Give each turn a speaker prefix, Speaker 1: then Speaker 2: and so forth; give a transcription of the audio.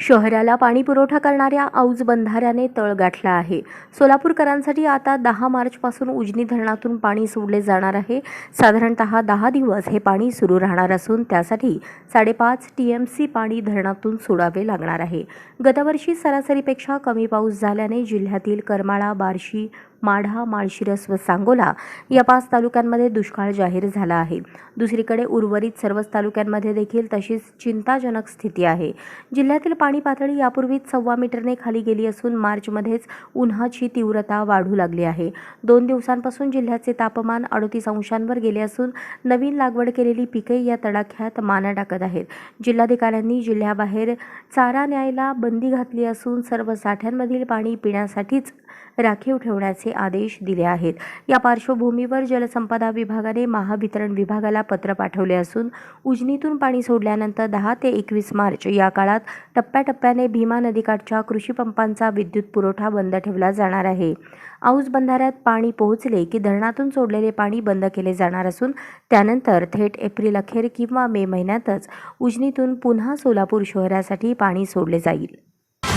Speaker 1: शहराला पाणी पुरवठा करणाऱ्या औज बंधाऱ्याने तळ गाठला आहे. सोलापूरकरांसाठी आता दहा मार्चपासून उजनी धरणातून पाणी सोडले जाणार आहे. साधारणतः दहा दिवस हे पाणी सुरू राहणार असून त्यासाठी साडेपाच टी एम सी पाणी धरणातून सोडावे लागणार आहे. गतवर्षी सरासरीपेक्षा कमी पाऊस झाल्याने जिल्ह्यातील करमाळा बार्शी माढा माळशिरस व सांगोला या पाच तालुक्यांमध्ये दुष्काळ जाहीर झाला आहे. दुसरीकडे उर्वरित सर्वच तालुक्यांमध्ये देखील तशीच चिंताजनक स्थिती आहे. जिल्ह्यातील पाणी पातळी यापूर्वीच सव्वा मीटरने खाली गेली असून मार्चमध्येच उन्हाची तीव्रता वाढू लागली आहे. दोन दिवसांपासून जिल्ह्याचे तापमान अडतीस अंशांवर गेले असून नवीन लागवड केलेली पिके या तडाख्यात माना टाकत आहेत. जिल्हाधिकाऱ्यांनी जिल्ह्याबाहेर चारा न्यायला बंदी घातली असून सर्व साठ्यांमधील पाणी पिण्यासाठीच राखीव ठेवण्याचे आदेश दिले आहेत. या पार्श्वभूमीवर जलसंपदा विभागाने महावितरण विभागाला पत्र पाठवले असून उजनीतून पाणी सोडल्यानंतर दहा ते एकवीस मार्च या काळात टप्प्याटप्प्याने भीमा नदीकाठच्या कृषीपंपांचा विद्युत पुरवठा बंद ठेवला जाणार आहे. औस बंधाऱ्यात पाणी पोहोचले की धरणातून सोडलेले पाणी बंद केले जाणार असून त्यानंतर थेट एप्रिल अखेर किंवा मे महिन्यातच उजनीतून पुन्हा सोलापूर शहरासाठी पाणी सोडले जाईल.